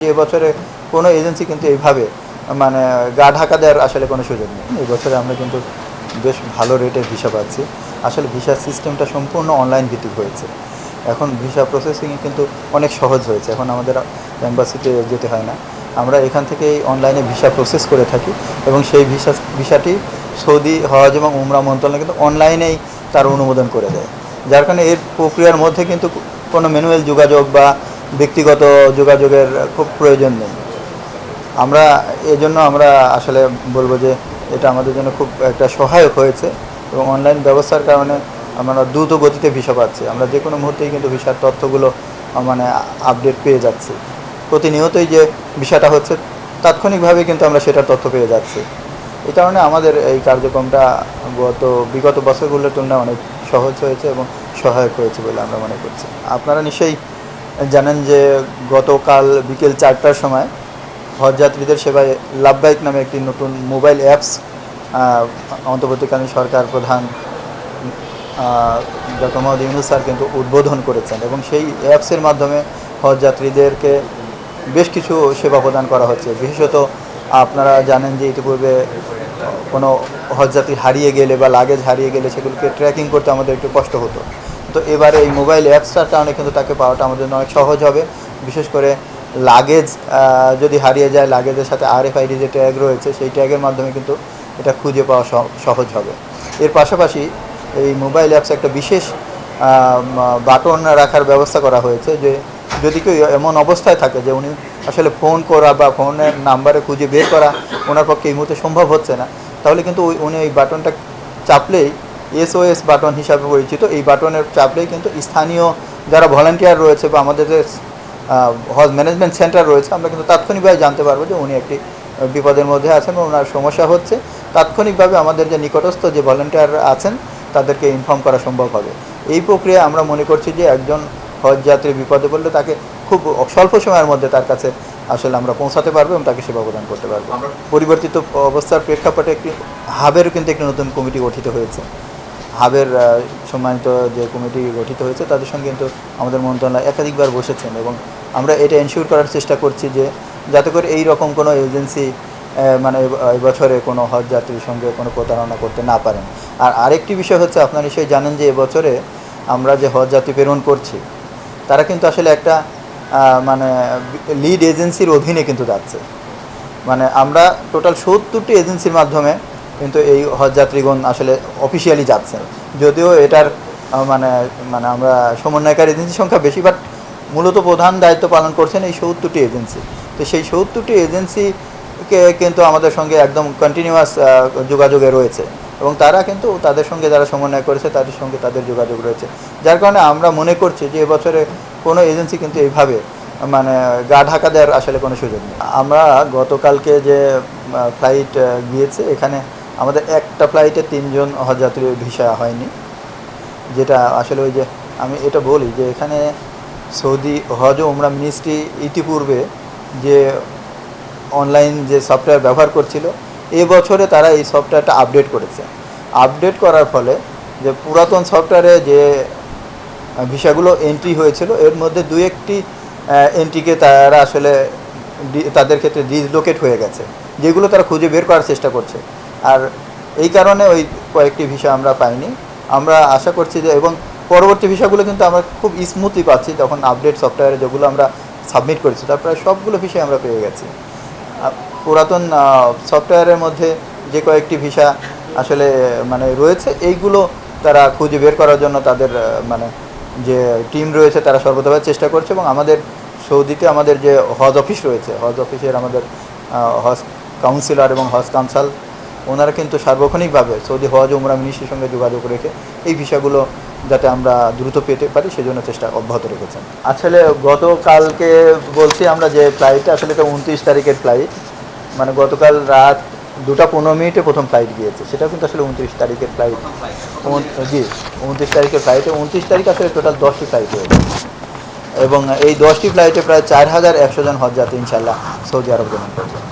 এবছরে কোনো এজেন্সি কিন্তু এইভাবে মানে গা ঢাকা দেওয়ার আসলে কোনো সুযোগ নেই। এই বছরে আমরা কিন্তু বেশ ভালো রেটের ভিসা পাচ্ছি। আসলে ভিসা সিস্টেমটা সম্পূর্ণ অনলাইন ভিত্তিক হয়েছে। এখন ভিসা প্রসেসিং কিন্তু অনেক সহজ হয়েছে। এখন আমাদের এম্বাসিতে যেতে হয় না। আমরা এখান থেকেই অনলাইনে ভিসা প্রসেস করে থাকি এবং সেই ভিসা ভিসাটি সৌদি, হজ এবং উমরা মন্ত্রণালয় কিন্তু অনলাইনেই তার অনুমোদন করে দেয়। যার কারণে এর প্রক্রিয়ার মধ্যে কিন্তু কোনো ম্যানুয়াল যোগাযোগ বা ব্যক্তিগত যোগাযোগের খুব প্রয়োজন নেই। আমরা, এজন্য আমরা আসলে বলব যে এটা আমাদের জন্য খুব একটা সহায়ক হয়েছে এবং অনলাইন ব্যবস্থার কারণে আমরা দ্রুত গতিতে ভিসা পাচ্ছি। আমরা যে কোনো মুহূর্তেই কিন্তু ভিসার তথ্যগুলো মানে আপডেট পেয়ে যাচ্ছি। প্রতিনিয়তই যে ভিসাটা হচ্ছে, তাৎক্ষণিকভাবে কিন্তু আমরা সেটার তথ্য পেয়ে যাচ্ছি। এই কারণে আমাদের এই কার্যক্রমটা গত, বিগত বছরগুলোর তুলনায় অনেক সহজ হয়েছে এবং সহায়ক হয়েছে বলে আমরা মনে করছি। আপনারা নিশ্চয়ই জানেন যে গতকাল বিকেল চারটার সময় হজযাত্রীদের সেবায় লাভবাইক নামে একটি নতুন মোবাইল অ্যাপস অন্তর্বর্তীকালীন সরকার প্রধান ডক্টর মোহাম্মদ ইউনুস স্যার কিন্তু উদ্বোধন করেছেন এবং সেই অ্যাপসের মাধ্যমে হজযাত্রীদেরকে বেশ কিছু সেবা প্রদান করা হচ্ছে। বিশেষত আপনারা জানেন যে ইতিপূর্বে কোনো হজযাত্রী হারিয়ে গেলে বা লাগেজ হারিয়ে গেলে সেগুলোকে ট্র্যাকিং করতে আমাদের একটু কষ্ট হতো। তো এবারে এই মোবাইল অ্যাপসটার কারণে কিন্তু তাকে পাওয়াটা আমাদের অনেক সহজ হবে। বিশেষ করে লাগেজ যদি হারিয়ে যায় লাগেজের সাথে আর এফ আইডি যে ট্যাগ রয়েছে, সেই ট্যাগের মাধ্যমে কিন্তু এটা খুঁজে পাওয়া সহজ হবে। এর পাশাপাশি এই মোবাইল অ্যাপস একটা বিশেষ বাটন রাখার ব্যবস্থা করা হয়েছে যে যদি কেউ এমন অবস্থায় থাকে যে উনি আসলে ফোন করা বা ফোনের নাম্বারে খুঁজে বের করা ওনার পক্ষে এই মুহূর্তে সম্ভব হচ্ছে না, তাহলে কিন্তু উনি ওই বাটনটা চাপলেই এসওএস বাটন হিসাবে পরিচিত। এই বাটনের চাপলেই কিন্তু স্থানীয় যারা ভলান্টিয়ার রয়েছে বা আমাদের যে হজ ম্যানেজমেন্ট সেন্টার রয়েছে আমরা কিন্তু তাৎক্ষণিকভাবে জানতে পারব যে উনি একটি বিপদের মধ্যে আছেন এবং ওনার সমস্যা হচ্ছে। তাৎক্ষণিকভাবে আমাদের যে নিকটস্থ যে ভলান্টিয়ার আছেন তাদেরকে ইনফর্ম করা সম্ভব হবে। এই প্রক্রিয়া আমরা মনে করছি যে একজন হজ যাত্রী বিপদে পড়লে তাকে খুব স্বল্প সময়ের মধ্যে তার কাছে আসলে আমরা পৌঁছাতে পারব এবং তাকে সেবা প্রদান করতে পারব। পরিবর্তিত অবস্থার প্রেক্ষাপটে একটি হাবের কিন্তু একটি নতুন কমিটি গঠিত হয়েছে। হাবের সম্মানিত যে কমিটি গঠিত হয়েছে, তাদের সঙ্গে কিন্তু আমাদের মন্ত্রণালয় একাধিকবার বসেছেন এবং আমরা এটা এনশিওর করার চেষ্টা করছি যে যাতে করে এই রকম কোনো এজেন্সি মানে এব- এবছরে কোনো হজ যাত্রীর সঙ্গে কোনো প্রতারণা করতে না পারেন। আর আরেকটি বিষয় হচ্ছে, আপনারা নিশ্চয়ই জানেন যে এবছরে আমরা যে হজ যাত্রী প্রেরণ করছি, তারা কিন্তু আসলে একটা মানে লিড এজেন্সির অধীনে কিন্তু যাচ্ছে। মানে আমরা টোটাল সত্তরটি এজেন্সির মাধ্যমে কিন্তু এই হজযাত্রীগণ আসলে অফিসিয়ালি যাচ্ছেন। যদিও এটার মানে মানে আমরা সমন্বয়কারী এজেন্সির সংখ্যা বেশি বাট মূলত প্রধান দায়িত্ব পালন করছেন এই সত্তরটি এজেন্সি। তো সেই সত্তরটি এজেন্সিকে কিন্তু আমাদের সঙ্গে একদম কন্টিনিউয়াস যোগাযোগে রয়েছে। এবং তারা কিন্তু তাদের সঙ্গে যারা সমন্বয় করেছে, তাদের সঙ্গে তাদের যোগাযোগ রয়েছে। যার কারণে আমরা মনে করছি যে এবছরে কোনো এজেন্সি কিন্তু এইভাবে মানে গা ঢাকা দেওয়ার আসলে কোনো সুযোগ নেই। আমরা গতকালকে যে ফ্লাইট গিয়েছে, এখানে আমাদের একটা ফ্লাইটে তিনজন হজযাত্রী ভিসা হয়নি। যেটা আসলে ওই যে আমি এটা বলি যে এখানে সৌদি হজ ও উমরা মিনিস্ট্রি ইতিপূর্বে যে অনলাইন যে সফটওয়্যার ব্যবহার করছিল, এ বছরে তারা এই সফটওয়্যারটা আপডেট করেছে। আপডেট করার ফলে যে পুরাতন সফটওয়্যারে যে ভিসাগুলো এন্ট্রি হয়েছিল, এর মধ্যে দু একটি এন্ট্রিকে তারা আসলে, তাদের ক্ষেত্রে ডিসলোকেট হয়ে গেছে। যেগুলো তারা খুঁজে বের করার চেষ্টা করছে। আর এই কারণে ওই কয়েকটি ভিসা আমরা পাইনি। আমরা আশা করছি যে, এবং পরবর্তী ভিসাগুলো কিন্তু আমরা খুব স্মুথলি পাচ্ছি, তখন আপডেট সফটওয়্যারে যেগুলো আমরা সাবমিট করেছি, তার প্রায় সবগুলো ভিসা আমরা পেয়ে গেছি। পুরাতন সফটওয়্যারের মধ্যে যে কয়েকটি ভিসা আসলে মানে রয়েছে, এইগুলো তারা খুঁজে বের করার জন্য তাদের মানে যে টিম রয়েছে, তারা সর্বদাভাবে চেষ্টা করছে, এবং আমাদের সৌদিতে আমাদের যে হজ অফিস রয়েছে, হজ অফিসের আমাদের হজ কাউন্সিলর এবং হজ কাউন্সাল ওনারা কিন্তু সার্বক্ষণিকভাবে সৌদি হজ, উমরা মিনিস্ট্রির সঙ্গে যোগাযোগ রেখে এই ভিসাগুলো যাতে আমরা দ্রুত পেতে পারি, সেজন্য চেষ্টা অব্যাহত রেখেছেন। আসলে গতকালকে বলছি আমরা যে ফ্লাইটটা আসলে তো উনত্রিশ তারিখের ফ্লাইট মানে গতকাল রাত দুটা পনেরো মিনিটে প্রথম ফ্লাইট গিয়েছে। সেটাও কিন্তু আসলে উনত্রিশ তারিখের ফ্লাইট জি, উনত্রিশ তারিখের ফ্লাইটে উনত্রিশ তারিখ আসলে টোটাল দশটি ফ্লাইট হয়েছে। এবং এই দশটি ফ্লাইটে প্রায় চার হাজার একশো জন হজযাত্রী ইনশাল্লাহ সৌদি আরব গমন করবে।